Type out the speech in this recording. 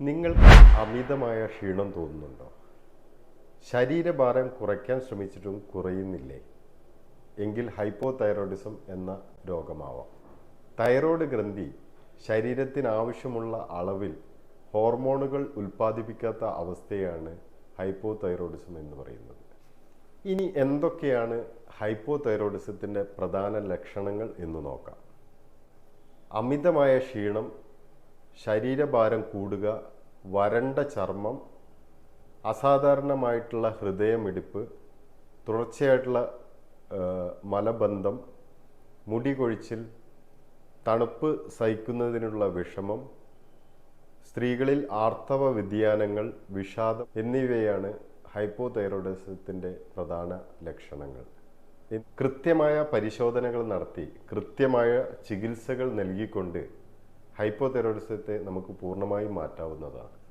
നിങ്ങൾക്ക് അമിതമായ ക്ഷീണം തോന്നുന്നുണ്ടോ? ശരീരഭാരം കുറയ്ക്കാൻ ശ്രമിച്ചിട്ടും കുറയുന്നില്ലേ? എങ്കിൽ ഹൈപ്പോതൈറോയിഡിസം എന്ന രോഗമാവാം. തൈറോയ്ഡ് ഗ്രന്ഥി ശരീരത്തിന് ആവശ്യമുള്ള അളവിൽ ഹോർമോണുകൾ ഉൽപ്പാദിപ്പിക്കാത്ത അവസ്ഥയാണ് ഹൈപ്പോതൈറോയിഡിസം എന്ന് പറയുന്നത്. ഇനി എന്തൊക്കെയാണ് ഹൈപ്പോതൈറോയിഡിസത്തിന്റെ പ്രധാന ലക്ഷണങ്ങൾ എന്ന് നോക്കാം. അമിതമായ ക്ഷീണം ശരീരഭാരം കൂടുക വരണ്ട ചർമ്മം അസാധാരണമായിട്ടുള്ള ഹൃദയമിടിപ്പ് തുടർച്ചയായിട്ടുള്ള മലബന്ധം മുടി കൊഴിച്ചിൽ തണുപ്പ് സഹിക്കുന്നതിനുള്ള വിഷമം സ്ത്രീകളിൽ ആർത്തവ വ്യതിയാനങ്ങൾ വിഷാദം എന്നിവയാണ് ഹൈപ്പോതൈറോയിഡിസത്തിന്റെ പ്രധാന ലക്ഷണങ്ങൾ. കൃത്യമായ പരിശോധനകൾ നടത്തി കൃത്യമായ ചികിത്സകൾ നൽകിക്കൊണ്ട് ഹൈപ്പോതൈറോയിഡിസത്തെ നമുക്ക് പൂർണമായും മാറ്റാവുന്നതാണ്.